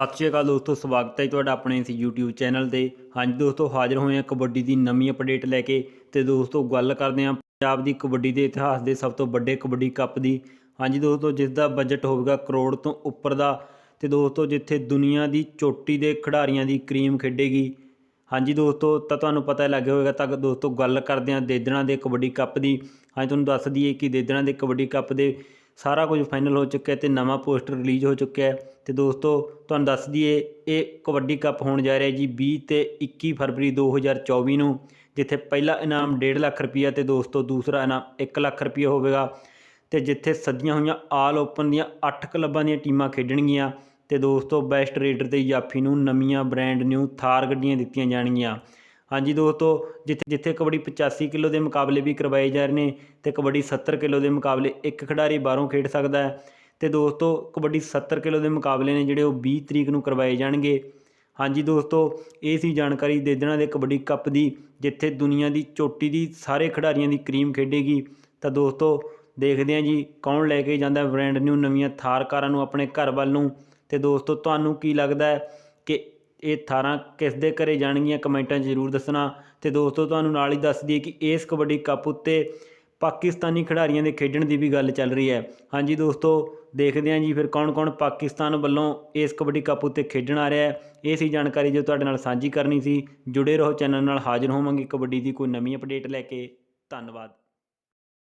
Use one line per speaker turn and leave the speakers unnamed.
ਸਤਿ ਸ਼੍ਰੀ ਅਕਾਲ ਦੋਸਤੋ, ਸਵਾਗਤ ਹੈ ਜੀ ਤੁਹਾਡਾ ਆਪਣੇ ਇਸ YouTube ਚੈਨਲ ਤੇ। ਹਾਂਜੀ ਦੋਸਤੋ, ਹਾਜ਼ਰ ਹੋਏ ਹਾਂ ਕਬੱਡੀ ਦੀ ਨਵੀਂ ਅਪਡੇਟ ਲੈ ਕੇ ਤੇ ਦੋਸਤੋ, ਗੱਲ ਕਰਦੇ ਹਾਂ ਪੰਜਾਬ ਦੀ ਕਬੱਡੀ ਦੇ ਇਤਿਹਾਸ ਦੇ ਸਭ ਤੋਂ ਵੱਡੇ ਕਬੱਡੀ ਕੱਪ ਦੀ। ਹਾਂਜੀ ਦੋਸਤੋ, ਜਿਸ ਦਾ ਬਜਟ ਹੋਵੇਗਾ ਕਰੋੜ ਤੋਂ ਉੱਪਰ ਦਾ ਤੇ ਦੋਸਤੋ, ਜਿੱਥੇ ਦੁਨੀਆ ਦੀ ਚੋਟੀ ਦੇ ਖਿਡਾਰੀਆਂ ਦੀ ਕਰੀਮ ਖੇਡੇਗੀ। ਹਾਂਜੀ ਦੋਸਤੋ, ਤਾਂ ਤੁਹਾਨੂੰ ਪਤਾ ਲੱਗ ਹੋਵੇਗਾ, ਤਾਂ ਦੋਸਤੋ, ਗੱਲ ਕਰਦੇ ਹਾਂ ਦੇਦਣਾ ਦੇ ਕਬੱਡੀ ਕੱਪ ਦੀ। ਹਾਂਜੀ ਤੁਹਾਨੂੰ ਦੱਸ ਦਈਏ ਕਿ ਦੇਦਣਾ ਦੇ ਕਬੱਡੀ ਕੱਪ ਦੇ ਸਾਰਾ ਕੁਝ ਫਾਈਨਲ ਹੋ ਚੁੱਕਿਆ ਤੇ ਨਵਾਂ ਪੋਸਟਰ ਰਿਲੀਜ਼ ਹੋ ਚੁੱਕਿਆ ਹੈ। ਤੇ ਦੋਸਤੋ, ਤੁਹਾਨੂੰ ਦੱਸ ਦਈਏ, ਇਹ ਕਬੱਡੀ ਕੱਪ ਹੋਣ ਜਾ ਰਿਹਾ ਜੀ 20 ਤੇ 21 ਫਰਵਰੀ 2024 ਨੂੰ, ਜਿੱਥੇ ਪਹਿਲਾ ਇਨਾਮ 1.5 ਲੱਖ ਰੁਪਈਆ ਤੇ ਦੋਸਤੋ ਦੂਸਰਾ ਇਨਾਮ 1 ਲੱਖ ਰੁਪਈਆ ਹੋਵੇਗਾ। ਤੇ ਜਿੱਥੇ ਸੱਜੀਆਂ ਹੋਈਆਂ ਆਲ ਓਪਨ ਦੀਆਂ 8 ਕਲੱਬਾਂ ਦੀਆਂ ਟੀਮਾਂ ਖੇਡਣਗੀਆਂ ਤੇ ਦੋਸਤੋ ਬੈਸਟ ਰੇਡਰ ਤੇ ਜਾਫੀ ਨੂੰ ਨਵੀਆਂ ਬ੍ਰਾਂਡ ਨਿਊ ਥਾਰ ਗੱਡੀਆਂ ਦਿੱਤੀਆਂ ਜਾਣਗੀਆਂ। ਹਾਂਜੀ ਦੋਸਤੋ, ਜਿੱਥੇ ਜਿੱਥੇ ਕਬੱਡੀ 85 ਕਿਲੋ ਦੇ ਮੁਕਾਬਲੇ ਵੀ ਕਰਵਾਏ ਜਾ ਰਹੇ ਨੇ ਤੇ ਕਬੱਡੀ 70 ਕਿਲੋ ਦੇ ਮੁਕਾਬਲੇ ਇੱਕ ਖਿਡਾਰੀ ਬਾਹਰੋਂ ਖੇਡ ਸਕਦਾ ਹੈ। ਤੇ ਦੋਸਤੋ ਕਬੱਡੀ 70 ਕਿਲੋ ਦੇ ਮੁਕਾਬਲੇ ਨੇ ਜਿਹੜੇ ਉਹ 20 ਤਰੀਕ ਨੂੰ ਕਰਵਾਏ ਜਾਣਗੇ। ਹਾਂਜੀ ਦੋਸਤੋ, ਇਹ ਸੀ ਜਾਣਕਾਰੀ ਦੇ ਦੇਣਾ ਦੇ ਕਬੱਡੀ ਕੱਪ ਦੀ, ਜਿੱਥੇ ਦੁਨੀਆ ਦੀ ਚੋਟੀ ਦੀ ਸਾਰੇ ਖਿਡਾਰੀਆਂ ਦੀ ਕਰੀਮ ਖੇਡੇਗੀ। ਤਾਂ ਦੋਸਤੋ, ਦੇਖਦੇ ਹਾਂ ਜੀ ਕੌਣ ਲੈ ਕੇ ਜਾਂਦਾ ਬ੍ਰਾਂਡ ਨਿਊ ਨਵੀਆਂ ਥਾਰ ਕਾਰਾਂ ਨੂੰ ਆਪਣੇ ਘਰ ਵੱਲ ਨੂੰ। ਤੇ ਦੋਸਤੋ, ਤੁਹਾਨੂੰ ਕੀ ਲੱਗਦਾ ਹੈ ਕਿ ਇਹ ਥਾਰਾਂ ਕਿਸ ਦੇ ਘਰੇ ਜਾਣਗੀਆਂ? ਕਮੈਂਟਾਂ ਜ਼ਰੂਰ ਦੱਸਣਾ। ਤੇ ਦੋਸਤੋ, ਤੁਹਾਨੂੰ ਨਾਲ ਹੀ ਦੱਸ ਦਈਏ ਕਿ ਇਸ ਕਬੱਡੀ ਕੱਪ ਉੱਤੇ ਪਾਕਿਸਤਾਨੀ ਖਿਡਾਰੀਆਂ ਦੇ ਖੇਡਣ ਦੀ ਵੀ ਗੱਲ ਚੱਲ ਰਹੀ ਹੈ। ਹਾਂਜੀ ਦੋਸਤੋ, ਦੇਖਦੇ ਹਾਂ ਜੀ ਫਿਰ ਕੌਣ-ਕੌਣ ਪਾਕਿਸਤਾਨ ਵੱਲੋਂ ਇਸ ਕਬੱਡੀ ਕੱਪ ਉੱਤੇ ਖੇਡਣ ਆ ਰਿਹਾ ਹੈ। ਇਹ ਸੀ ਜਾਣਕਾਰੀ ਜੋ ਤੁਹਾਡੇ ਨਾਲ ਸਾਂਝੀ ਕਰਨੀ ਸੀ। ਜੁੜੇ ਰਹੋ ਚੈਨਲ ਨਾਲ, ਹਾਜ਼ਰ ਹੋਵਾਂਗੇ ਕਬੱਡੀ ਦੀ ਕੋਈ ਨਵੀਂ ਅਪਡੇਟ ਲੈ ਕੇ। ਧੰਨਵਾਦ।